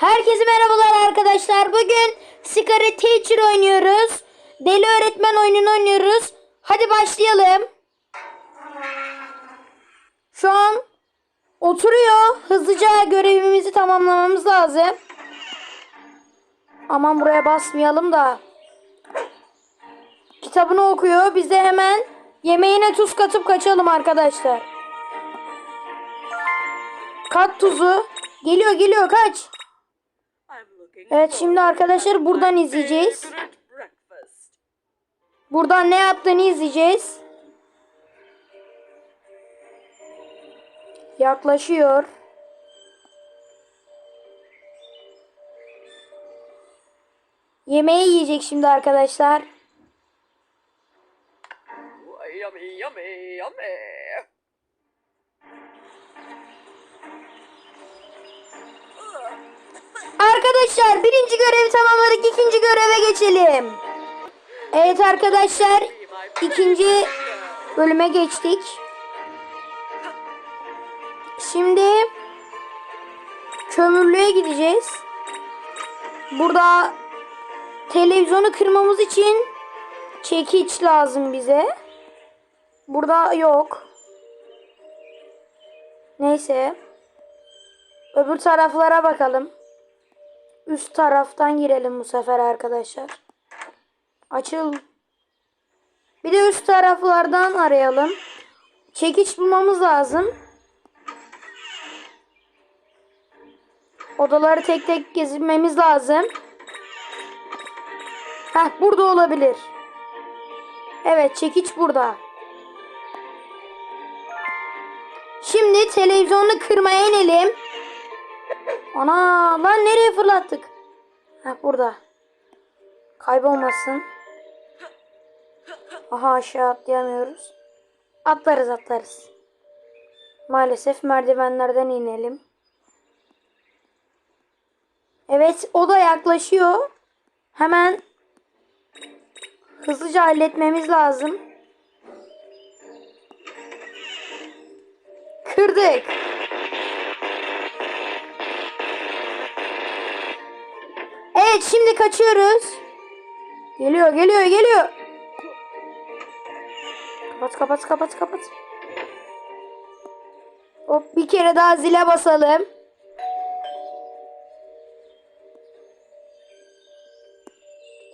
Herkese merhabalar arkadaşlar. Bugün Secret Teacher oynuyoruz. Deli öğretmen oyununu oynuyoruz. Hadi başlayalım. Şu an oturuyor. Hızlıca görevimizi tamamlamamız lazım. Aman buraya basmayalım da. Kitabını okuyor. Biz de hemen yemeğine tuz katıp kaçalım arkadaşlar. Kat tuzu. Geliyor geliyor kaç. Evet şimdi arkadaşlar buradan izleyeceğiz. Buradan ne yaptığını izleyeceğiz. Yaklaşıyor. Yemeği yiyecek şimdi arkadaşlar. Yummy, yummy, yummy. Arkadaşlar birinci görevi tamamladık. ikinci göreve geçelim. Evet arkadaşlar ikinci bölüme geçtik. Şimdi kömürlüğe gideceğiz. Burada televizyonu kırmamız için çekiç lazım bize. Burada yok. Neyse. Öbür taraflara bakalım. Üst taraftan girelim bu sefer arkadaşlar. Açıl. Bir de üst taraflardan arayalım. Çekiç bulmamız lazım. Odaları tek tek gezmemiz lazım. Heh burada olabilir. Evet çekiç burada. Şimdi televizyonu kırmaya inelim. Ana lan nereye fırlattık? Ha burada. Kaybolmasın. Aha aşağı atlayamıyoruz. Atlarız atlarız. Maalesef merdivenlerden inelim. Evet o da yaklaşıyor. Hemen hızlıca halletmemiz lazım. Kırdık. Evet şimdi kaçıyoruz. Geliyor geliyor geliyor. Kapat kapat kapat kapat. Hop bir kere daha zile basalım.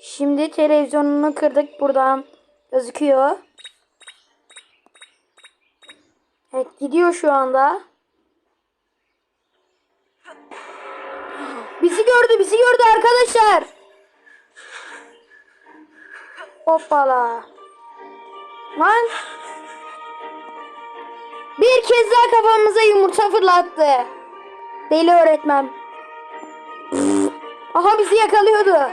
Şimdi televizyonunu kırdık buradan gözüküyor. Evet gidiyor şu anda. Bizi gördü, bizi gördü arkadaşlar. Hoppala. Lan. Bir kez daha kafamıza yumurta fırlattı. Deli öğretmen. Aha bizi yakalıyordu.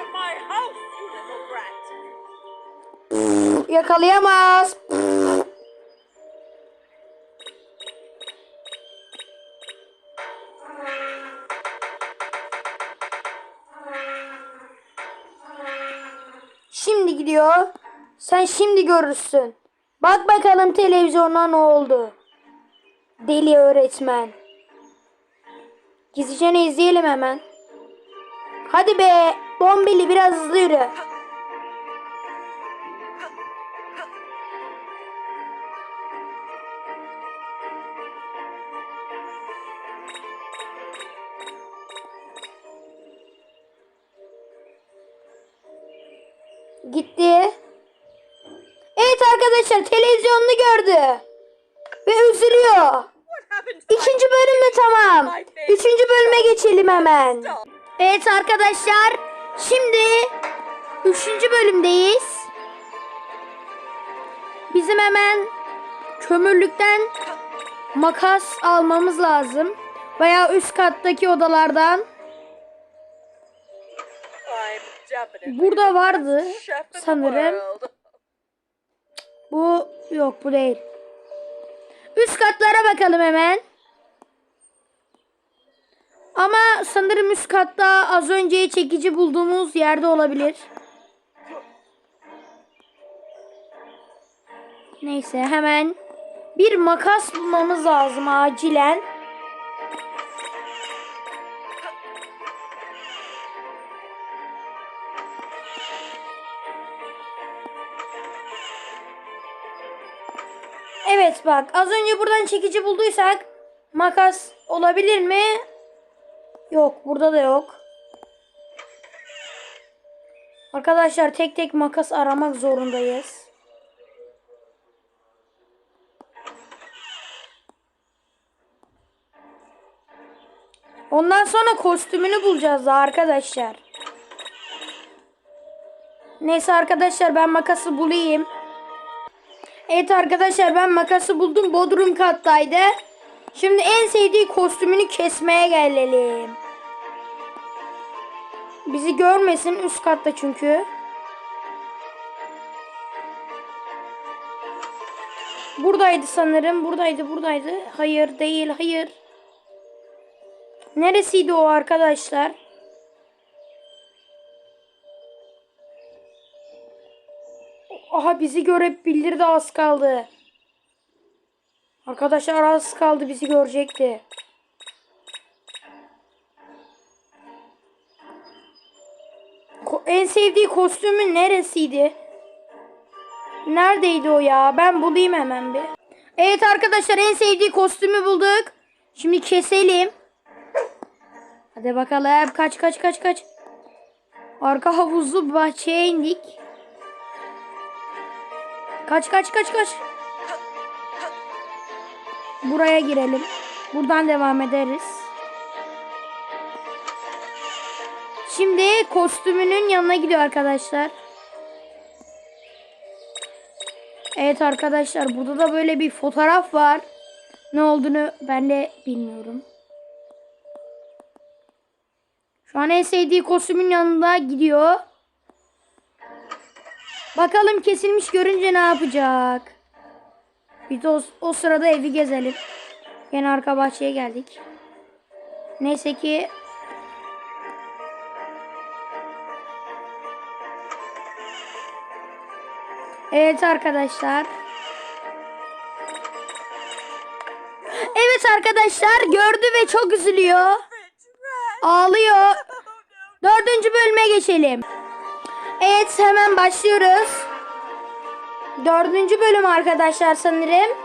Yakalayamaz. Şimdi gidiyor. Sen şimdi görürsün. Bak bakalım televizyona ne oldu. Deli öğretmen. Gizlice izleyelim hemen. Hadi be. Bombili biraz hızlı yürü. Gitti. Evet arkadaşlar televizyonunu gördü. Ve üzülüyor. İkinci bölüm de tamam. Üçüncü bölüme geçelim hemen. Evet arkadaşlar. Şimdi üçüncü bölümdeyiz. Bizim hemen kömürlükten makas almamız lazım. Veya üst kattaki odalardan. Burada vardı sanırım. Bu yok bu değil. Üst katlara bakalım hemen. Ama sanırım üst katta az önce çekici bulduğumuz yerde olabilir. Neyse hemen bir makas bulmamız lazım acilen. Evet bak az önce buradan çekici bulduysak makas olabilir mi? Yok burada da yok. Arkadaşlar tek tek makas aramak zorundayız. Ondan sonra kostümünü bulacağız da arkadaşlar. Neyse arkadaşlar ben makası bulayım. Evet arkadaşlar ben makası buldum. Bodrum kattaydı. Şimdi en sevdiği kostümünü kesmeye gelelim. Bizi görmesin üst katta çünkü. Buradaydı sanırım. Buradaydı, buradaydı. Hayır, değil, hayır. Neresiydi o arkadaşlar? Aha bizi görüp bildirdi az kaldı. Arkadaşlar az kaldı bizi görecekti. Ko- en sevdiği kostümü neresiydi? Neredeydi o ya? Ben bulayım hemen bir. Evet arkadaşlar en sevdiği kostümü bulduk. Şimdi keselim. Hadi bakalım. Kaç kaç kaç kaç. Arka havuzlu bahçeye indik. Kaç kaç kaç kaç. Buraya girelim. Buradan devam ederiz. Şimdi kostümünün yanına gidiyor arkadaşlar. Evet arkadaşlar burada da böyle bir fotoğraf var. Ne olduğunu ben de bilmiyorum. Şu an en sevdiği kostümün yanında gidiyor. Bakalım kesilmiş görünce ne yapacak? Biz de o, o sırada evi gezelim. Yine arka bahçeye geldik. Neyse ki Evet arkadaşlar. Evet arkadaşlar gördü ve çok üzülüyor. Ağlıyor. Dördüncü bölüme geçelim. Evet hemen başlıyoruz. Dördüncü bölüm arkadaşlar sanırım.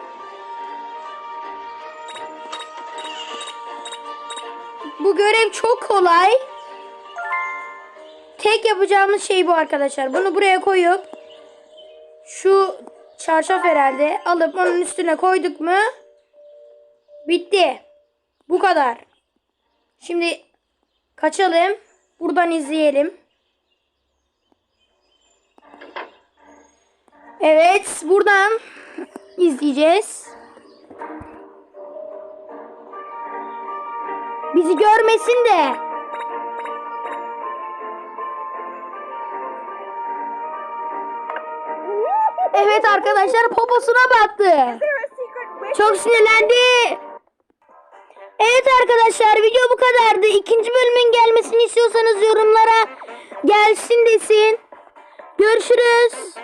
Bu görev çok kolay. Tek yapacağımız şey bu arkadaşlar. Bunu buraya koyup şu çarşaf herhalde alıp onun üstüne koyduk mu bitti. Bu kadar. Şimdi kaçalım. Buradan izleyelim. Evet, buradan izleyeceğiz. Bizi görmesin de. Evet arkadaşlar poposuna wish? Çok sinirlendi. Evet arkadaşlar video bu kadardı. İkinci bölümün gelmesini istiyorsanız yorumlara gelsin desin. Görüşürüz.